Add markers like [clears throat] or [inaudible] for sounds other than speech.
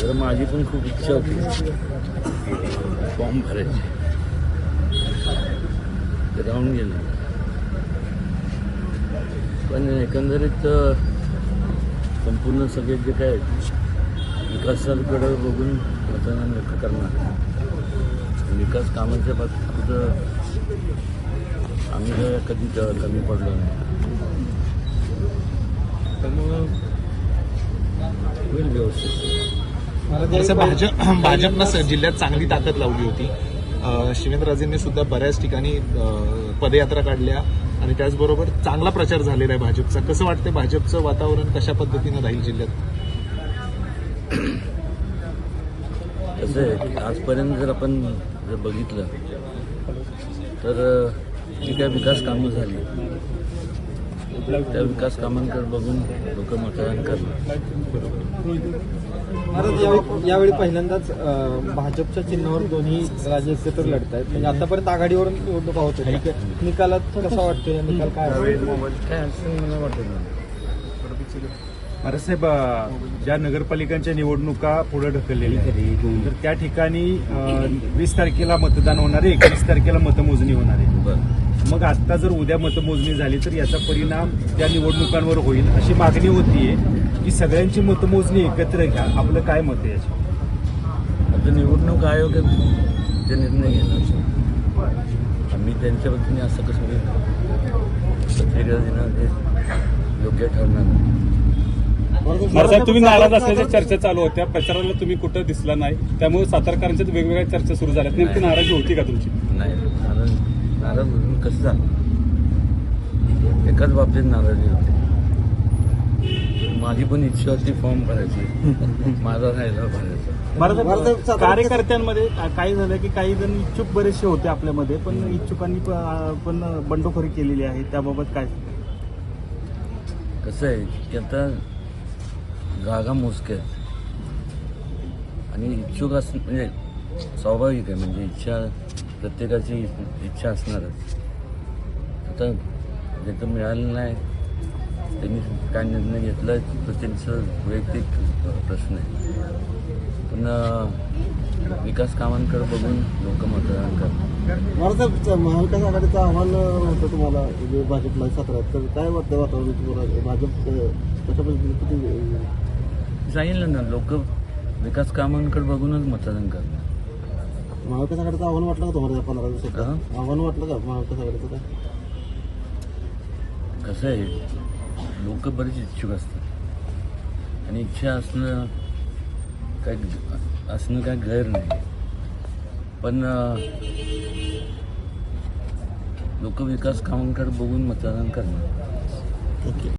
तर माझी पण खूप इच्छा होती. फॉर्म भरायची. राहून गेलं. पण एकंदरीत संपूर्ण सगळे जे काय विकासाकडे बघून मतदान व्यक्त करणार. विकास कामाच्या बाबतीत आम्ही काय कधी कमी पडलो नाही. त्यामुळं होईल व्यवस्थित. भाजप [clears throat] भाजपनं जिल्ह्यात चांगली ताकद लावली होती. शिवेंद्रराजेंनी सुद्धा बऱ्याच ठिकाणी पदयात्रा काढल्या आणि त्याचबरोबर चांगला प्रचार झालेला आहे भाजपचा. कसं वाटतं भाजपचं वातावरण कशा पद्धतीनं राहील जिल्ह्यात? कसं आहे आजपर्यंत जर आपण जर बघितलं तर जी काय विकास कामं झाली त्या विकास कामांकडे बघून लोक मतदान करणार. महाराज यावेळी यावेळी पहिल्यांदाच भाजपच्या चिन्हावर दोन्ही राजे एकत्र लढत आहेत. म्हणजे आतापर्यंत आघाडीवरून निवडणुका होत. निकालात कसा वाटतोय? निकाल काय? काय असं मला वाटत नाही. साहेब ज्या नगरपालिकांच्या निवडणुका पुढे ढकललेल्या आहेत तर त्या ठिकाणी वीस तारखेला मतदान होणार आहे एकवीस तारखेला मतमोजणी होणार आहे. मग आता जर उद्या मतमोजणी झाली तर याचा परिणाम त्या निवडणुकांवर होईल अशी मागणी होतीये की सगळ्यांची मतमोजणी एकत्र घ्या. आपलं काय मत आहे याची आता निवडणूक आयोग ते निर्णय घेणार. आम्ही त्यांच्या वतीने असं कसं पत्रिका देणं हे योग्य ठरणार नाही. साहेब तुम्ही नाराज असल्याच्या चर्चा चालू होत्या. प्रचाराला तुम्ही कुठं दिसला नाही. त्यामुळे सातारकरांच्यात वेगवेगळ्या चर्चा सुरू झाल्यात. नेमकी नाराजी होती का तुमची? नाही नाराज होऊन कसं झालं? एकाच बाबतीत नाराजी होती. माझी पण इच्छा होती फॉर्म भरायची. माझा राहिला भरायचा. कार्यकर्त्यांमध्ये काय झालं की काही जण इच्छुक बरेचसे होते आपल्यामध्ये पण इच्छुकांनी पण बंडखोरी केलेली आहे. त्याबाबत काय? कसं आहे की आता जागा मोजक्या आहेत. आणि इच्छुक अस म्हणजे स्वाभाविक आहे. म्हणजे इच्छा प्रत्येकाची इच्छा असणारच. आता ज्याचं मिळालं नाही त्यांनी काय निर्णय घेतला तो त्यांचं वैयक्तिक प्रश्न आहे. पण विकास कामांकडे बघून लोक मतदान करतात. महाविकास आघाडीचं आव्हान होतं तुम्हाला भाजपला सत्रात तर काय वाटतं वातावरण तुम्हाला? भाजप कशा पद्धतीने किती सांगितलं ना लोक विकास कामांकडे बघूनच मतदान करतात. महाविकास आघाडीचं आव्हान वाटलं का तुम्हाला पंधरा दिवसात? हा? आव्हान वाटलं का महाविकास आघाडीचं काय कसं आहे लोक बरेच इच्छुक असतात. आणि इच्छा असणं काय असणं काय गैर नाही. पण लोक विकास कामांकडे बघून मतदान करणार.